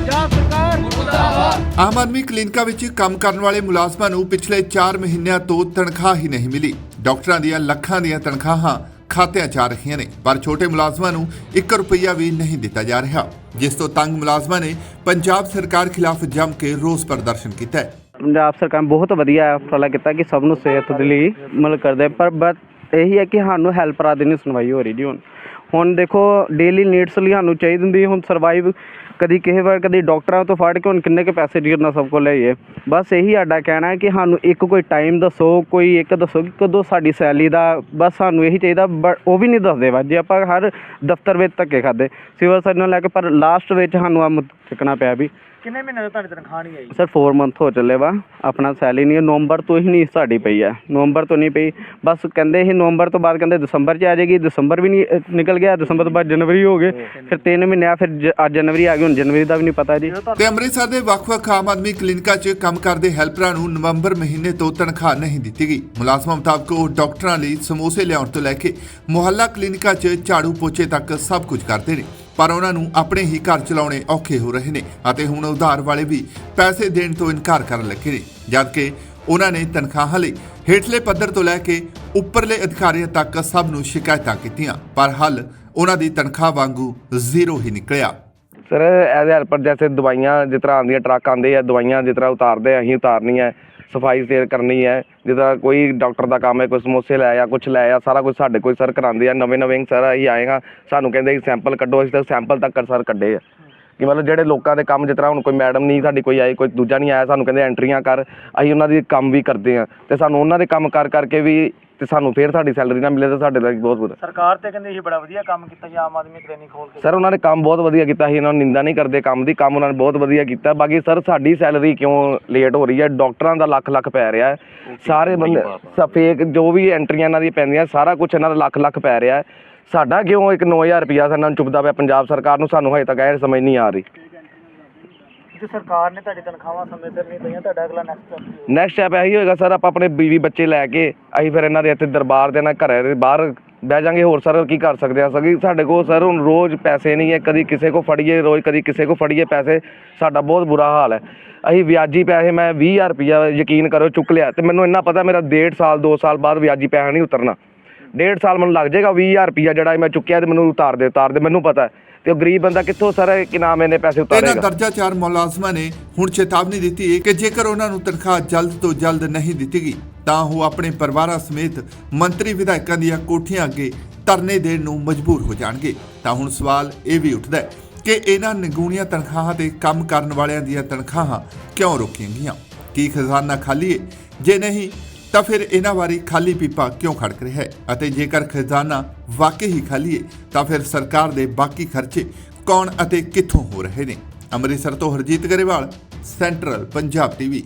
ਪੰਜਾਬ ਸਰਕਾਰ ਮੁਰਦਾਬਾਦ। ਆਮ ਆਦਮੀ ਕਲੀਨਿਕਾਂ ਵਿੱਚ ਕੰਮ ਕਰਨ ਵਾਲੇ ਮੁਲਾਜ਼ਮਾਂ ਨੂੰ ਪਿਛਲੇ 4 ਮਹੀਨਿਆਂ ਤੋਂ ਤਨਖਾਹ ਹੀ ਨਹੀਂ ਮਿਲੀ। ਡਾਕਟਰਾਂ ਦੀਆਂ ਲੱਖਾਂ ਦੀਆਂ ਤਨਖਾਹਾਂ ਖਾਤਿਆਂ 'ਚ ਆ ਰਹੀਆਂ ਨੇ ਪਰ ਛੋਟੇ ਮੁਲਾਜ਼ਮਾਂ ਨੂੰ 1 ਰੁਪਈਆ ਵੀ ਨਹੀਂ ਦਿੱਤਾ ਜਾ ਰਿਹਾ। ਜਿਸ ਤੋਂ ਤੰਗ ਮੁਲਾਜ਼ਮਾਂ ਨੇ ਪੰਜਾਬ ਸਰਕਾਰ ਖਿਲਾਫ ਜੰਮ ਕੇ ਰੋਸ ਪ੍ਰਦਰਸ਼ਨ ਕੀਤਾ ਹੈ। ਪੰਜਾਬ ਸਰਕਾਰ ਬਹੁਤ ਵਧੀਆ ਉਪਰਾਲਾ ਕੀਤਾ ਕਿ ਸਭ ਨੂੰ ਸਿਹਤ ਦੇ ਲਈ ਮਤਲਬ ਕਰਦੇ ਪਰ ਬਟ ਇਹੀ ਹੈ ਕਿ ਸਾਨੂੰ ਹੈਲਪਰਾਂ ਦੀ ਨਹੀਂ ਸੁਣਵਾਈ ਹੋ ਰਹੀ ਜੀ ਹੁਣ। ਹੁਣ ਦੇਖੋ ਡੇਲੀ ਨੀਡਸ ਲਈ ਸਾਨੂੰ ਚਾਹੀਦੀ ਹੁੰਦੀ, ਹੁਣ ਸਰਵਾਈਵ ਕਦੀ ਕਿਸੇ ਵਾਰ ਕਦੀ ਡਾਕਟਰਾਂ ਤੋਂ ਫੜ ਕੇ ਹੁਣ ਕਿੰਨੇ ਕੁ ਪੈਸੇ ਜੀਰਨਾ ਸਭ ਕੋਲ ਲਈਏ ਬਸ ਇਹੀ ਸਾਡਾ ਕਹਿਣਾ ਹੈ ਕਿ ਸਾਨੂੰ ਇੱਕ ਕੋਈ ਟਾਈਮ ਦੱਸੋ, ਕੋਈ ਇੱਕ ਦੱਸੋ ਕਿ ਕਦੋਂ ਸਾਡੀ ਸੈਲਰੀ ਦਾ ਬਸ ਸਾਨੂੰ ਇਹੀ ਚਾਹੀਦਾ ਬਟ ਉਹ ਵੀ ਨਹੀਂ ਦੱਸਦੇ ਵਾ ਜੇ ਆਪਾਂ ਹਰ ਦਫ਼ਤਰ ਵਿੱਚ ਧੱਕੇ ਖਾਦੇ ਸਿਵਲ ਸਰਜਨ ਲੈ ਕੇ, ਪਰ ਲਾਸਟ ਵਿੱਚ ਸਾਨੂੰ ਆ ਚੱਕਣਾ ਪਿਆ ਵੀ ਕਿੰਨੇ ਮਹੀਨੇ ਤੋਂ ਤੁਹਾਡੀ ਤਨਖਾਹ ਨਹੀਂ ਆਈ? ਸਰ 4 ਮੰਥ ਹੋ ਚੱਲੇ ਵਾ। ਆਪਣਾ ਸੈਲਰੀ ਨਹੀਂ ਨਵੰਬਰ ਤੋਂ ਹੀ ਨਹੀਂ ਸਾਡੀ ਪਈ ਹੈ। ਨਵੰਬਰ ਤੋਂ ਨਹੀਂ ਪਈ। ਬਸ ਕਹਿੰਦੇ ਸੀ ਨਵੰਬਰ ਤੋਂ ਬਾਅਦ ਕਹਿੰਦੇ ਦਸੰਬਰ 'ਚ ਆ ਜਾਏਗੀ। ਦਸੰਬਰ ਵੀ ਨਹੀਂ ਨਿਕਲ ਗਿਆ। ਦਸੰਬਰ ਤੋਂ ਬਾਅਦ ਜਨਵਰੀ ਹੋ ਗਏ। ਫਿਰ 3 ਮਹੀਨੇ ਆ ਫਿਰ ਜ- ਅੱਜ ਜਨਵਰੀ ਆ ਗਈ। ਹੁਣ ਜਨਵਰੀ ਦਾ ਵੀ ਨਹੀਂ ਪਤਾ ਜੀ। ਤੇ ਅੰਮ੍ਰਿਤਸਰ ਦੇ ਵੱਖ-ਵੱਖ ਆਮ ਆਦਮੀ ਕਲੀਨਿਕਾਂ 'ਚ ਕੰਮ ਕਰਦੇ ਹੈਲਪਰਾਂ ਨੂੰ ਨਵੰਬਰ ਮਹੀਨੇ ਤੋਂ ਤਨਖਾਹ ਨਹੀਂ ਦਿੱਤੀ ਗਈ। ਮੁਲਾਜ਼ਮਾਂ ਮੁਤਾਬਕ ਉਹ ਡਾਕਟਰਾਂ ਲਈ ਸਮੋਸੇ ਲਿਆਉਣ ਤੋਂ ਲੈ ਕੇ ਮੁਹੱਲਾ ਕਲੀਨਿਕਾਂ 'ਚ ਝਾੜੂ ਪੋਚੇ ਤੱਕ ਸਭ ਕੁਝ ਕਰਦੇ ਨੇ। ਪਰ ਉਹਨਾਂ ਨੂੰ ਆਪਣੇ ਹੀ ਘਰ ਚਲਾਉਣੇ ਔਖੇ ਹੋ ਰਹੇ ਨੇ ਅਤੇ ਹੁਣ ਉਧਾਰ ਵਾਲੇ ਵੀ ਪੈਸੇ ਦੇਣ ਤੋਂ ਇਨਕਾਰ ਕਰਨ ਲੱਗੇ ਨੇ, ਜਦਕਿ ਉਹਨਾਂ ਨੇ ਤਨਖਾਹਾਂ ਲਈ ਹੇਠਲੇ ਪੱਧਰ ਤੋਂ ਲੈ ਕੇ ਉੱਪਰਲੇ ਅਧਿਕਾਰੀਆਂ ਤੱਕ ਸਭ ਨੂੰ ਸ਼ਿਕਾਇਤਾਂ ਕੀਤੀਆਂ, ਪਰ ਹੱਲ ਉਹਨਾਂ ਦੀ ਤਨਖਾਹ ਵਾਂਗੂ ਜ਼ੀਰੋ ਹੀ ਨਿਕਲਿਆ। ਸਰ ਐਜ਼ ਹੈਲਪਰ ਜੈਸੇ ਦਵਾਈਆਂ ਜਿਸ ਤਰ੍ਹਾਂ ਆਉਂਦੀਆਂ, ਟਰੱਕ ਆਉਂਦੇ ਆ, ਦਵਾਈਆਂ ਜਿਸ ਤਰ੍ਹਾਂ ਉਤਾਰਦੇ ਆ, ਅਸੀਂ ਉਤਾਰਨੀ ਹੈ ਸਫ਼ਾਈ ਸੇਲ ਕਰਨੀ ਹੈ ਜਿਸ ਕੋਈ ਡਾਕਟਰ ਦਾ ਕੰਮ ਹੈ, ਕੋਈ ਸਮੋਸੇ ਲੈ ਆ ਕੁਝ ਲੈ ਆ, ਸਾਰਾ ਕੁਝ ਸਾਡੇ ਕੋਲ ਸਰ ਕਰਾਉਂਦੇ ਆ ਨਵੇਂ ਨਵੇਂ ਸਰ ਅਸੀਂ ਆਏ ਹਾਂ, ਸਾਨੂੰ ਕਹਿੰਦੇ ਸੈਂਪਲ ਕੱਢੋ, ਅਸੀਂ ਤਾਂ ਸੈਂਪਲ ਤੱਕ ਸਰ ਕੱਢੇ ਆ। ਕਿ ਮਤਲਬ ਜਿਹੜੇ ਲੋਕਾਂ ਦੇ ਕੰਮ ਜਿਸ ਤਰ੍ਹਾਂ ਹੁਣ ਕੋਈ ਮੈਡਮ ਨਹੀਂ ਸਾਡੀ ਕੋਈ ਆਈ ਕੋਈ ਦੂਜਾ ਨਹੀਂ ਆਇਆ ਸਾਨੂੰ ਕਹਿੰਦੇ ਐਂਟਰੀਆਂ ਕਰ ਅਸੀਂ ਉਹਨਾਂ ਦੀ ਕੰਮ ਵੀ ਕਰਦੇ ਆ ਤੇ ਸਾਨੂੰ ਉਹਨਾਂ ਦੇ ਕੰਮ ਕਰ ਕਰਕੇ ਵੀ ਤੇ ਸਾਨੂੰ ਫੇਰ ਸਾਡੀ ਸੈਲਰੀ ਨਾ ਮਿਲੇ ਤਾਂ ਸਾਡੇ ਲਈ ਬਹੁਤ ਬੁਰਾ। ਸਰਕਾਰ ਤੇ ਕਹਿੰਦੇ ਇਹ ਬੜਾ ਵਧੀਆ ਕੰਮ ਕੀਤਾ ਜੀ ਆਮ ਆਦਮੀ ਕਲੀਨਿਕ ਖੋਲ ਕੇ। ਸਰ ਉਹਨਾਂ ਨੇ ਕੰਮ ਬਹੁਤ ਵਧੀਆ ਕੀਤਾ ਸੀ ਇਹਨਾਂ ਨੂੰ ਨਿੰਦਾ ਨਹੀਂ ਕਰਦੇ ਕੰਮ ਦੀ ਕੰਮ ਉਹਨਾਂ ਨੇ ਬਹੁਤ ਵਧੀਆ ਕੀਤਾ ਬਾਕੀ ਸਰ ਸਾਡੀ ਸੈਲਰੀ ਕਿਉਂ ਲੇਟ ਹੋ ਰਹੀ ਹੈ? ਡਾਕਟਰਾਂ ਦਾ ਲੱਖ ਲੱਖ ਪੈ ਰਿਹਾ ਹੈ। ਸਾਰੇ ਬੰਦੇ ਫੇਕ ਜੋ ਵੀ ਐਂਟਰੀਆਂ ਇਹਨਾਂ ਦੀ ਪੈਂਦੀਆਂ ਸਾਰਾ ਕੁਝ ਇਹਨਾਂ ਦਾ ਲੱਖ ਲੱਖ ਪੈ ਰਿਹਾ ਹੈ। ਸਾਡਾ ਕਿਉਂ ਇੱਕ 9000 ਰੁਪਿਆ ਇਹਨਾਂ ਨੂੰ ਚੁੱਕਦਾ ਪਿਆ? ਪੰਜਾਬ ਸਰਕਾਰ ਨੂੰ ਸਾਨੂੰ ਹਜੇ ਤੱਕ ਇਹ ਸਮਝ ਨਹੀਂ ਆ ਰਹੀ। ਜੇ ਸਰਕਾਰ ਨੇ ਤੁਹਾਡੀ ਤਨਖਾਹਾਂ ਸਮੇਂ ਸਿਰ ਨਹੀਂ ਦਈਆਂ ਤੁਹਾਡਾ ਅਗਲਾ ਨੈਕਸਟ ਨੈਕਸਟ ਸਟੈਪ ਇਹੀ ਹੋਏਗਾ ਸਰ ਆਪਾਂ ਆਪਣੇ ਬੀਵੀ ਬੱਚੇ ਲੈ ਕੇ ਅਸੀਂ ਫਿਰ ਇਹਨਾਂ ਦੇ ਇੱਥੇ ਦਰਬਾਰ ਦੇ ਨਾਲ ਘਰੇ ਦੇ ਬਾਹਰ ਬਹਿ ਜਾਾਂਗੇ। ਹੋਰ ਸਰ ਕੀ ਕਰ ਸਕਦੇ ਆ? ਸਕੀ ਸਾਡੇ ਕੋਲ ਸਰ ਹੁਣ ਰੋਜ਼ ਪੈਸੇ ਨਹੀਂ ਹੈ। ਕਦੀ ਕਿਸੇ ਕੋ ਫੜੀਏ ਰੋਜ਼ ਕਦੀ ਕਿਸੇ ਕੋ ਫੜੀਏ ਪੈਸੇ। ਸਾਡਾ ਬਹੁਤ ਬੁਰਾ ਹਾਲ ਹੈ। ਅਸੀਂ ਵਿਆਜੀ ਪੈਸੇ ਮੈਂ 20000 ਰੁਪਇਆ ਯਕੀਨ ਕਰੋ ਚੁੱਕ ਲਿਆ। ਤੇ ਮੈਨੂੰ ਇੰਨਾ ਪਤਾ ਮੇਰਾ ਡੇਢ ਸਾਲ 2 ਸਾਲ ਬਾਅਦ ਵਿਆਜੀ ਪੈਸਾ ਨਹੀਂ ਉਤਰਨਾ। ਡੇਢ ਸਾਲ ਮੈਨੂੰ ਲੱਗ ਜਾਏਗਾ 20000 ਰੁਪਇਆ ਜਿਹੜਾ ਮੈਂ ਚੁੱਕਿਆ ਤੇ ਮੈਨੂੰ ਉਤਾਰ ਦੇ ਉਤਾਰ ਦੇ ਮੈਨੂੰ ਪਤਾ ਹੈ। ਤੇ ਉਹ ਗਰੀਬ ਬੰਦਾ ਕਿੱਥੋਂ ਸਰ ਕਿ ਨਾਮ ਇਹਨੇ ਪੈਸੇ ਇਹਨਾਂ ਉਤਾਰੇਗਾ ਦਰਜਾ ਚਾਰ ਮੁਲਾਜ਼ਮਾਂ ਨੇ ਹੁਣ ਚੇਤਾਵਨੀ ਦਿੱਤੀ ਹੈ ਕਿ ਜੇਕਰ ਉਹਨਾਂ ਨੂੰ ਤਨਖਾਹ ਜਲਦ ਤੋਂ ਜਲਦ ਨਹੀਂ ਦਿੱਤੀ ਗਈ ਤਾਂ ਉਹ ਆਪਣੇ ਪਰਿਵਾਰਾਂ ਸਮੇਤ ਮੰਤਰੀ ਵਿਧਾਇਕਾਂ ਦੀਆਂ ਕੋਠੀਆਂ ਅੱਗੇ ਧਰਨੇ ਦੇਣ ਨੂੰ ਮਜਬੂਰ ਹੋ ਜਾਣਗੇ। ਤਾਂ ਹੁਣ ਸਵਾਲ ਇਹ ਵੀ ਉੱਠਦਾ ਹੈ ਕਿ ਇਹਨਾਂ ਨਿਗੂਣੀਆਂ ਤਨਖਾਹਾਂ ਤੇ ਕੰਮ ਕਰਨ ਵਾਲਿਆਂ ਦੀਆਂ ਤਨਖਾਹਾਂ ਕਿਉਂ ਰੋਕੀਆਂ ਗਈਆਂ? ਕੀ ਖਜ਼ਾਨਾ ਖਾਲੀ ਹੈ? ਜੇ ਨਹੀਂ ਤਾਂ ਫਿਰ ਇਹਨਾਂ ਬਾਰੇ ਖਾਲੀ ਪੀਪਾ ਕਿਉਂ ਖੜਕ ਰਿਹਾ ਹੈ? ਅਤੇ ਜੇਕਰ ਖਜ਼ਾਨਾ ਵਾਕਈ ਹੀ ਖਾਲੀ ਹੈ, ਤਾਂ ਫਿਰ ਸਰਕਾਰ ਦੇ ਬਾਕੀ ਖਰਚੇ ਕੌਣ ਅਤੇ ਕਿੱਥੋਂ ਹੋ ਰਹੇ ਨੇ? ਅੰਮ੍ਰਿਤਸਰ ਤੋਂ ਹਰਜੀਤ ਗਰੇਵਾਲ, ਸੈਂਟਰਲ ਪੰਜਾਬ ਟੀਵੀ।